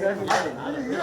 拿着鱼呢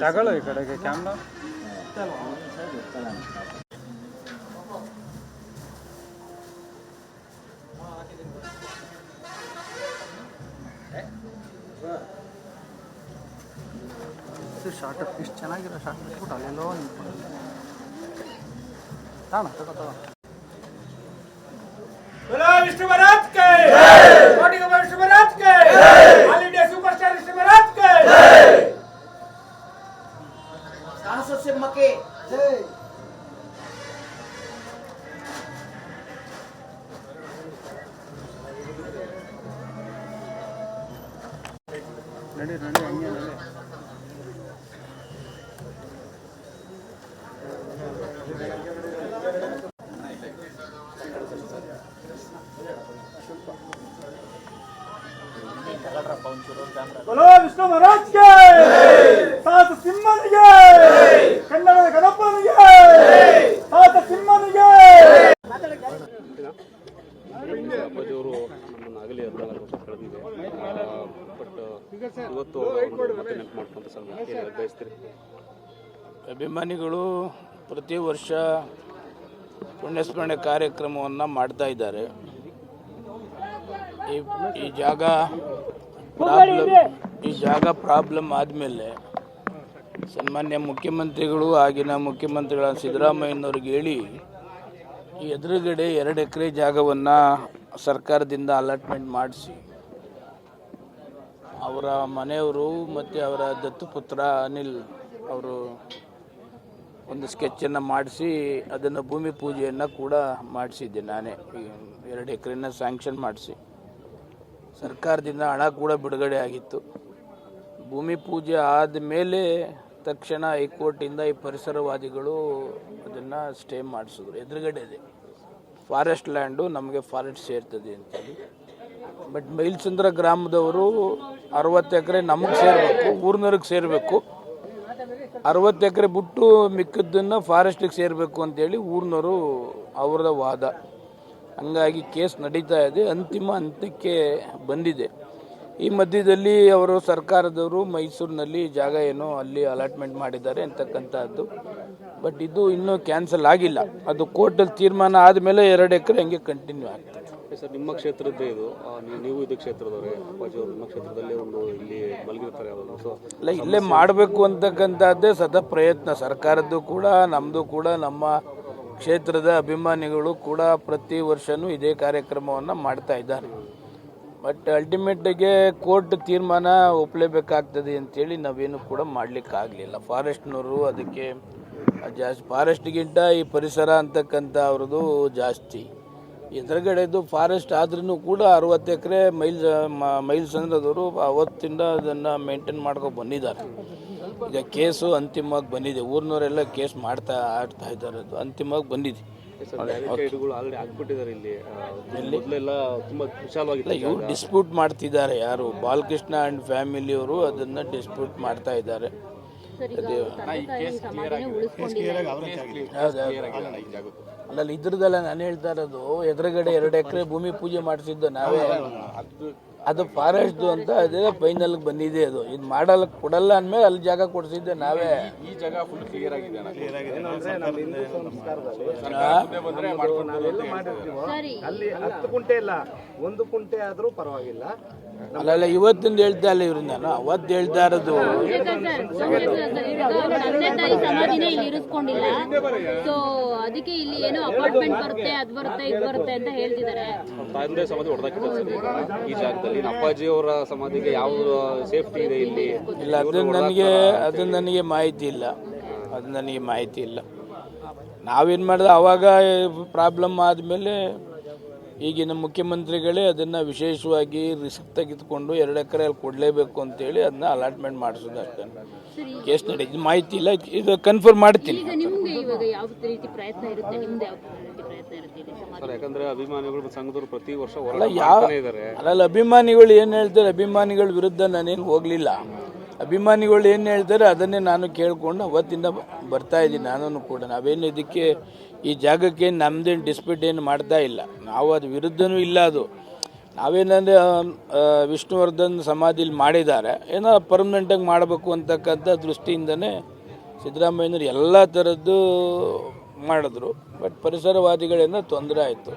ತಗೊಳ್ಳೋ ಈ ಕಡೆಗೆ ಕ್ಯಾಮ್ರಾ ಶಾರ್ಟ್ ಇಷ್ಟು ಚೆನ್ನಾಗಿರೋ ಶಾರ್ಟ್ ಬಿಟ್ಬಿಟ್ಟು ಅಲ್ಲೆಲ್ಲೋ ನಿಂತ್ಕೊಂಡು ತಾಣ ತಗೋ ತಗೋ बोलो विष्णु महाराज के ಅಭಿಮಾನಿಗಳು ಪ್ರತಿ ವರ್ಷ ಪುಣ್ಯಸ್ಮರಣೆ ಕಾರ್ಯಕ್ರಮವನ್ನು ಮಾಡ್ತಾ ಇದ್ದಾರೆ. ಈ ಈ ಜಾಗ ಪ್ರಾಬ್ಲಮ್ ಈ ಜಾಗ ಪ್ರಾಬ್ಲಮ್ ಆದಮೇಲೆ ಸನ್ಮಾನ್ಯ ಮುಖ್ಯಮಂತ್ರಿಗಳು ಆಗಿನ ಮುಖ್ಯಮಂತ್ರಿಗಳ ಸಿದ್ದರಾಮಯ್ಯನವ್ರಿಗೆ ಹೇಳಿ, ಈ ಎದುರುಗಡೆ ಎರಡು ಎಕರೆ ಜಾಗವನ್ನು ಸರ್ಕಾರದಿಂದ ಅಲಾಟ್ಮೆಂಟ್ ಮಾಡಿಸಿ, ಅವರ ಮನೆಯವರು ಮತ್ತು ಅವರ ದತ್ತುಪುತ್ರ ಅನಿಲ್ ಅವರು ಒಂದು ಸ್ಕೆಚ್ಚನ್ನು ಮಾಡಿಸಿ ಅದನ್ನು ಭೂಮಿ ಪೂಜೆಯನ್ನು ಕೂಡ ಮಾಡಿಸಿದ್ದೆ ನಾನೇ. ಎರಡು ಎಕರೆನ ಸ್ಯಾಂಕ್ಷನ್ ಮಾಡಿಸಿ. ಸರ್ಕಾರದಿಂದ ಹಣ ಕೂಡ ಬಿಡುಗಡೆ ಆಗಿತ್ತು. ಭೂಮಿ ಪೂಜೆ ಆದಮೇಲೆ ತಕ್ಷಣ ಹೈಕೋರ್ಟಿಂದ ಈ ಪರಿಸರವಾದಿಗಳು ಅದನ್ನು ಸ್ಟೇ ಮಾಡಿಸಿದ್ರು. ಎದುರುಗಡೆ ಇದೆ. ಫಾರೆಸ್ಟ್ ಲ್ಯಾಂಡು ನಮಗೆ ಫಾರೆಸ್ಟ್ ಸೇರ್ತದೆ ಅಂತೇಳಿ. ಬಟ್ ಮೈಲ್ಸಂದ್ರ ಗ್ರಾಮದವರು ಅರವತ್ತು ಎಕರೆ ನಮಗೆ ಸೇರಬೇಕು, ಊರ್ನವ್ರಿಗೆ ಸೇರಬೇಕು. ಅರವತ್ತು ಎಕರೆ ಬಿಟ್ಟು ಮಿಕ್ಕದ್ದನ್ನು ಫಾರೆಸ್ಟಿಗೆ ಸೇರಬೇಕು ಅಂತೇಳಿ ಊರಿನವರು ಅವರದ ವಾದ. ಹಂಗಾಗಿ ಕೇಸ್ ನಡೀತಾ ಇದೆ, ಅಂತಿಮ ಹಂತಕ್ಕೆ ಬಂದಿದೆ. ಈ ಮಧ್ಯದಲ್ಲಿ ಅವರು ಸರ್ಕಾರದವರು ಮೈಸೂರಿನಲ್ಲಿ ಜಾಗ ಏನೋ ಅಲ್ಲಿ ಅಲಾಟ್ಮೆಂಟ್ ಮಾಡಿದ್ದಾರೆ ಅಂತಕ್ಕಂಥದ್ದು. ಬಟ್ ಇದು ಇನ್ನೂ ಕ್ಯಾನ್ಸಲ್ ಆಗಿಲ್ಲ. ಅದು ಕೋರ್ಟಲ್ಲಿ ತೀರ್ಮಾನ ಆದಮೇಲೆ ಎರಡು ಎಕರೆ ಹಂಗೆ ಕಂಟಿನ್ಯೂ ಆಗ್ತದೆ. ಸರ್ ನಿಮ್ಮ ಕ್ಷೇತ್ರದ್ದೇ ಇದು. ಆ, ನೀವು- ನೀವು ಇದು ಕ್ಷೇತ್ರದವರೇ. ನಿಮ್ಮ ಕ್ಷೇತ್ರದಲ್ಲೇ ಒಂದು ಇಲ್ಲಿ ಮಲಗಿರ್ತಾರೆ ಅವರು ಸೊ ಅಲ್ಲ ಇಲ್ಲೇ ಮಾಡಬೇಕು ಅಂತಕ್ಕಂಥದ್ದೇ ಸದಾ ಪ್ರಯತ್ನ. ಸರ್ಕಾರದ್ದು ಕೂಡ ನಮ್ಮದು ಕೂಡ ನಮ್ಮ ಕ್ಷೇತ್ರದ ಅಭಿಮಾನಿಗಳು ಕೂಡ ಪ್ರತಿ ವರ್ಷವೂ ಇದೇ ಕಾರ್ಯಕ್ರಮವನ್ನು ಮಾಡ್ತಾ ಇದ್ದಾರೆ. ಬಟ್ ಅಲ್ಟಿಮೇಟಿಗೆ ಕೋರ್ಟ್ ತೀರ್ಮಾನ ಒಪ್ಪಲೇಬೇಕಾಗ್ತದೆ ಅಂತೇಳಿ ನಾವೇನು ಕೂಡ ಮಾಡಲಿಕ್ಕಾಗಲಿಲ್ಲ. ಫಾರೆಸ್ಟ್ನವರು ಅದಕ್ಕೆ ಜಾಸ್ತಿ ಫಾರೆಸ್ಟ್ಗಿಂತ ಈ ಪರಿಸರ ಅಂತಕ್ಕಂಥ ಅವ್ರದ್ದು ಜಾಸ್ತಿ. ಎದುರುಗಡೆದು ಫಾರೆಸ್ಟ್ ಆದ್ರೂ ಕೂಡ ಅರವತ್ತು ಎಕರೆ ಮೈಲ್ ಮೈಲ್ ಸಂದ್ರದವರು ಅವತ್ತಿಂದ ಅದನ್ನು ಮೇಂಟೈನ್ ಮಾಡ್ಕೊಂಡು ಬಂದಿದ್ದಾರೆ. ಈಗ ಕೇಸು ಅಂತಿಮವಾಗಿ ಬಂದಿದೆ. ಊರಿನವರೆಲ್ಲ ಕೇಸ್ ಮಾಡ್ತಾ ಆಡ್ತಾ ಇದ್ದಾರೆ. ಅದು ಅಂತಿಮವಾಗಿ ಬಂದಿದೆ. ಇವ್ರು ಡಿಸ್ಪ್ಯೂಟ್ ಮಾಡ್ತಿದ್ದಾರೆ ಯಾರು? ಬಾಲಕೃಷ್ಣ ಆ್ಯಂಡ್ ಫ್ಯಾಮಿಲಿಯವರು ಅದನ್ನ ಡಿಸ್ಪ್ಯೂಟ್ ಮಾಡ್ತಾ ಇದ್ದಾರೆ. ಅಲ್ಲಲ್ಲ ಇದ್ರದಲ್ಲ ನಾನು ಹೇಳ್ತಾ ಇರೋದು ಎದುರುಗಡೆ ಎರಡು ಎಕರೆ ಭೂಮಿ ಪೂಜೆ ಮಾಡಿಸಿದ್ದು ನಾವೇ. ಅದು ಫಾರೆಸ್ಟ್ ಫಾರೆಸ್ಟ್ದು ಅಂತ ಅದೇ ಫೈನಲ್ಗೆ ಬಂದಿದೆ ಅದು ಇದು ಮಾಡಲ್ಲ ಕೊಡಲ್ಲ ಅಂದ್ಮೇಲೆ ಅಲ್ಲಿ ಜಾಗ ಕೊಡಿಸಿದ್ದೆ ನಾವೇ ಈ ಜಾಗ ಫುಲ್ ಕ್ಲಿಯರ್ ಆಗಿದೆ. ಅಲ್ಲಿ ಹತ್ತು ಕುಂಟೆ ಇಲ್ಲ ಒಂದು ಕುಂಟೆ ಆದರೂ ಪರವಾಗಿಲ್ಲ ಅಲ್ಲಲ್ಲ ಇವತ್ತಿಂದ ಹೇಳ್ತಾ ಇಲ್ಲ ಇವ್ರು ನಾನು ಅವತ್ತು ಹೇಳ್ತಾ ಇರೋದು ತಂದೆ ತಾಯಿ ಸಮಾಧಿನೇ ಇಲ್ಲಿ ಇರಿಸ್ಕೊಂಡಿಲ್ಲ ಸೊ ಅದಕ್ಕೆ ಇಲ್ಲಿ ಏನೋ ಅಪಾರ್ಟ್ಮೆಂಟ್ ಬರುತ್ತೆ ಅದು ಬರುತ್ತೆ ಇದು ಬರುತ್ತೆ ಅಂತ ಹೇಳ್ತಿದ್ದಾರೆ ಈ ಜಾಗದಲ್ಲಿ ಇನ್ನು ಅಪ್ಪಾಜಿ ಅವರ ಸಮಾಧಿಗೆ ಯಾವ ಸೇಫ್ಟಿ ಇದೆ ಇಲ್ಲಿ? ಇಲ್ಲ ಅದು ನನಗೆ ಅದು ನನಗೆ ಮಾಹಿತಿ ಇಲ್ಲ. ಅದು ನನಗೆ ಮಾಹಿತಿ ಇಲ್ಲ. ನಾವೇನು ಮಾಡಿದೆ ಆವಾಗ ಪ್ರಾಬ್ಲಮ್ ಆದಮೇಲೆ ಈಗಿನ ಮುಖ್ಯಮಂತ್ರಿಗಳೇ ಅದನ್ನು ವಿಶೇಷವಾಗಿ ರಿಸ್ಕ್ ತೆಗೆದುಕೊಂಡು ಎರಡು ಎಕರೆಯಲ್ಲಿ ಕೊಡಲೇಬೇಕು ಅಂತೇಳಿ ಅದನ್ನ ಅಲಾಟ್ಮೆಂಟ್ ಮಾಡಿಸೋದು ಅಷ್ಟೇ. ಕೇಸ್ ನಡೀತು ಮಾಹಿತಿ ಇಲ್ಲ ಇದು ಕನ್ಫರ್ಮ್ ಮಾಡ್ತೀನಿ. ಈಗ ನಿಮ್ಗೆ ಯಾವ ರೀತಿ ಪ್ರಯತ್ನ ಇರುತ್ತೆ? ನಿಮ್ದು ಯಾವ ರೀತಿ ಪ್ರಯತ್ನ ಇರುತ್ತೆ ಸರ್ ಯಾಕಂದ್ರೆ ಅಭಿಮಾನಿಗಳು ಸಂಘದವರು ಪ್ರತಿ ವರ್ಷ ಅಲ್ಲ ಯಾವ ಇದ್ದಾರೆ ಅಲ್ಲಲ್ಲ ಅಭಿಮಾನಿಗಳು ಏನು ಹೇಳ್ತಾರೆ? ಅಭಿಮಾನಿಗಳ ವಿರುದ್ಧ ನಾನೇನು ಹೋಗಲಿಲ್ಲ. ಅಭಿಮಾನಿಗಳು ಏನು ಹೇಳ್ತಾರೆ ಅದನ್ನೇ ನಾನು ಕೇಳಿಕೊಂಡು ಅವತ್ತಿಂದ ಬರ್ತಾ ಇದ್ದೀನಿ. ನಾನು ಕೂಡ. ನಾವೇನು ಇದಕ್ಕೆ ಈ ಜಾಗಕ್ಕೆ ನಮ್ಮದೇನು ಡಿಸ್ಪ್ಯೂಟ್ ಏನು ಮಾಡ್ತಾ ಇಲ್ಲ. ನಾವು ಅದು ವಿರುದ್ಧನೂ ಇಲ್ಲ ಅದು. ನಾವೇನಂದರೆ ವಿಷ್ಣುವರ್ಧನ್ ಸಮಾಧಿಲಿ ಮಾಡಿದ್ದಾರೆ. ಏನೋ ಪರ್ಮನೆಂಟಾಗಿ ಮಾಡಬೇಕು ಅಂತಕ್ಕಂಥ ದೃಷ್ಟಿಯಿಂದನೇ ಸಿದ್ದರಾಮಯ್ಯನವರು ಎಲ್ಲ ಥರದ್ದು ಮಾಡಿದ್ರು. ಬಟ್ ಪರಿಸರವಾದಿಗಳಿಂದ ತೊಂದರೆ ಆಯಿತು.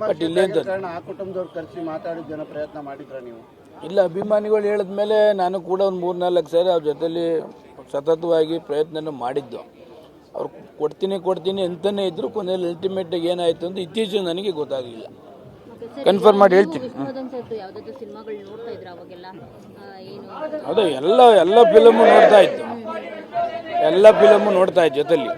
ಬಟ್ ಇಲ್ಲೇಂತ ಆ ಕುಟುಂಬದವ್ರು ಕರೆಸಿ ಜನ ಪ್ರಯತ್ನ ಮಾಡಿದ್ರ ನೀವು? ಇಲ್ಲ ಅಭಿಮಾನಿಗಳು ಹೇಳಿದ ಮೇಲೆ ನಾನು ಕೂಡ ಒಂದು ಮೂರು ನಾಲ್ಕು ಸಾರಿ ಅವ್ರ ಜೊತೆಲಿ ಸತತವಾಗಿ ಪ್ರಯತ್ನ ಮಾಡಿದ್ದು. ಅವ್ರು ಕೊಡ್ತೀನಿ ಕೊಡ್ತೀನಿ ಅಂತಲೇ ಇದ್ರು ಕೊನೆಯಲ್ಲಿ ಅಲ್ಟಿಮೇಟಾಗಿ ಏನಾಯಿತು ಅಂತ ಇತ್ತೀಚೆಗೆ ನನಗೆ ಗೊತ್ತಾಗಲಿಲ್ಲ. ಕನ್ಫರ್ಮ್ ಮಾಡಿ ಹೇಳ್ತೀನಿ. ಅದೇ ಎಲ್ಲ ಎಲ್ಲ ಫಿಲಮು ನೋಡ್ತಾ ಇತ್ತು ಎಲ್ಲ ಫಿಲಮು ನೋಡ್ತಾ ಇತ್ತು ಜೊತೆಲಿ.